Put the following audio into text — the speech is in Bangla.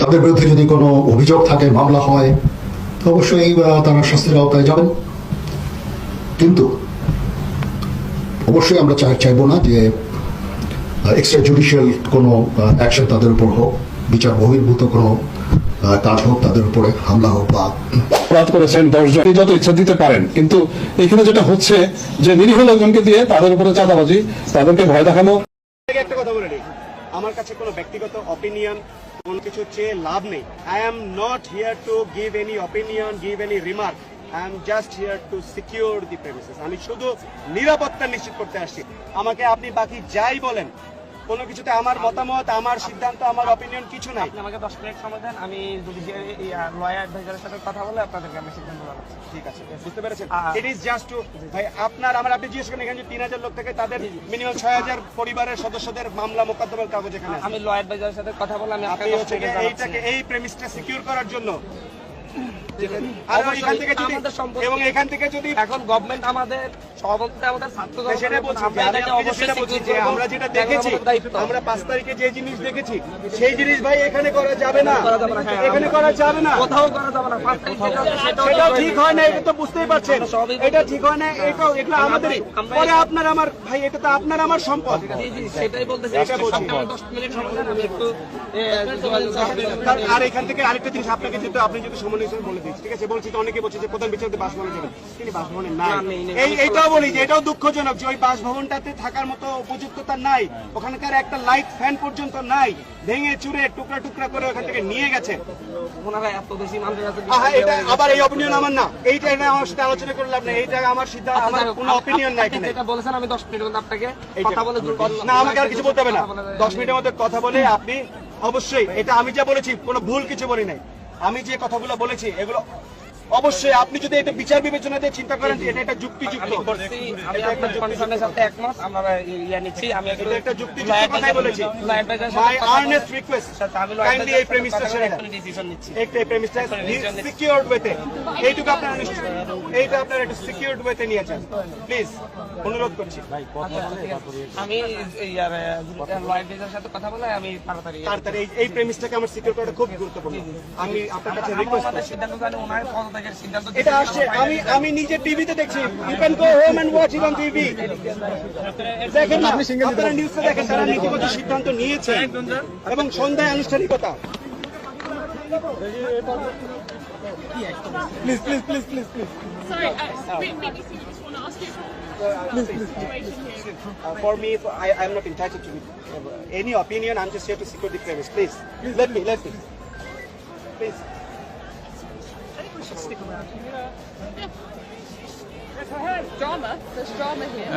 তাদের বিরুদ্ধে যদি কোনো অভিযোগ থাকে মামলা হয় অবশ্যই তারা শাস্তির আওতায় যাবেন। কিন্তু অবশ্যই আমরা চাই চাইব না যে এক্সট্রা জুডিশিয়াল কোনো অ্যাকশন তাদের উপর হোক বিচার বহির্ভূত কোনো কাজ হোক তাদের উপরে হামলা হোক বা অপরাধ করেছেন দশজন। যত ইচ্ছা দিতে পারেন। কিন্তু এখানে যেটা হচ্ছে যে নিরীহ লোকজনকে দিয়ে তাদের উপরে চাঁদাবাজি তাদেরকে ভয় দেখানো। একটা কথা বলে আমার কাছে কোনো ব্যক্তিগত অপিনিয়ন কোনো কিছু চেয়ে লাভ নেই। I am not here to give any opinion give any remark I am just here to secure the premises আমি শুধু নিরাপত্তা নিশ্চিত করতে আসছি। আমাকে আপনি বাকি যাই বলেন কোনো কিছুতে আমার মতামত আমার সিদ্ধান্ত আমার অপিনিয়ন কিছু নাই। আমাকে দশ মিনিট সময় দেন আমি জুডিশিয়ারি লয়ার অ্যাডভাইজারের সাথে কথা বলে আপনাদেরকে আমি সিদ্ধান্ত জানাচ্ছি ঠিক আছে বুঝতে পেরেছেন? ইট ইজ জাস্ট টু ভাই আপনার আমার আপনি জিজ্ঞেস করেন এখানে তিন হাজার লোক থেকে তাদের মিনিমাম ছয় হাজার পরিবারের সদস্যদের মামলা মোকদ্দমার কাগজ এখানে আমি লয়ার অ্যাডভাইজারের সাথে কথা বলে আমি আপনি আপনাকে। এইটাকে এই প্রেমিসটা সিকিউর করার জন্য আর এখান থেকে যদি আমাদের সম্পত্তি- এবং এখান থেকে যদি এখন গভর্নমেন্ট আমাদের আমাদের ছাত্র সেটা বলছি যে আমি আপনাকে সেটা বলছি যে আমরা যেটা দেখেছি আমরা পাঁচ তারিখে যে জিনিস দেখেছি সেই জিনিস ভাই এখানে করা যাবে না। এখানে করা যাবে কোথাও করা যাবে ঠিক হয় না এটা তো বুঝতেই পারছেন। এটা ঠিক হয় না এগুলো আমরা- পরে আপনার আমার ভাই এটা তো আপনার আমার সম্পদ। সেটাই বলতেছি। এটা বলছি। আর এখান থেকে আরেকটা জিনিস আপনাকে আপনি যদি সমন্বয় হিসেবে বলে দিচ্ছি ঠিক আছে? বলছি তো অনেকে বলছে যে প্রধান বিচারপতি বাসভবনে যাবেন। তিনি বাসভবনে নাই না, নেই, নেই। এই এইটাও বলি যে এটাও দুঃখজনক যে ওই বাসভবনটাতে থাকার মতো উপযুক্ততা নাই। ওখানকার একটা লাইট ফ্যান পর্যন্ত নাই। ভেঙে চুরে টুকরা টুকরা করে ওখান থেকে নিয়ে গেছে। ওনারা এত বেশি মানুষের কাছে আহা, এটা আবার এই অপিনিয়ন আমার না। এইটা এটা আমার সাথে আলোচনা করে লাভ নেই। এইটা আমার সিদ্ধান্ত আমার কোনো অপিনিয়ন নাই যেটা বলেছেন আমি দশ মিনিটের মধ্যে আপনাকে কথা বলে না আমাকে আর কিছু বলতে হবে না। দশ মিনিটের মধ্যে কথা বলে আপনি অবশ্যই এটা আমি যা বলেছি কোনো ভুল কিছু বলি নাই। আমি যে কথাগুলো বলেছি এগুলো অবশ্যই আপনি যদি এটা বিচার বিবেচনা দিয়ে চিন্তা করেন এটা একটা যুক্তিযুক্ত আমি করছি ইয়া নিচ্ছি আমি এটা একটা যুক্তিযুক্ত কথাই বলেছি। লয়ার মাই সাথে কথা বলে- আর্নেস্ট রিকোয়েস্ট আমি লয়ার কাইন্ডলি এই প্রেমিসটা সেরে দেন ডিসিশন নিচ্ছি। একটা এই সিকিউরড ওয়েতে এইটুকু আপনারা নিশ্চিত এইটা আপনারা একটু সিকিউরড ওয়েতে নিয়ে যান প্লিজ অনুরোধ করছি। আমি ইয়ার লয়ার অ্যাডভাইজারের সাথে কথা বলে আমি তাড়াতাড়ি তাড়াতাড়ি এই- প্রেমিসটাকে আমার সিকিউর করাটা খুব গুরুত্বপূর্ণ। আমি আপনার কাছে রিকোয়েস্ট করছি। পদত্যাগের সিদ্ধান্ত এটা আসছে আমি আমি নিজে টিভিতে দেখছি you can go home and watch it on TV দেখেন না আপনারা নিউজে দেখেন তারা নীতিগত সিদ্ধান্ত নিয়েছে এবং সন্ধ্যায় আনুষ্ঠানিকতা please please please please please Sorry, uh, BBC just want to ask you a situation here. for me I I am not entitled to uh, any opinion I'm just here to secure the premise please let me let me please We should stick around. Yeah. Drama. There's drama here.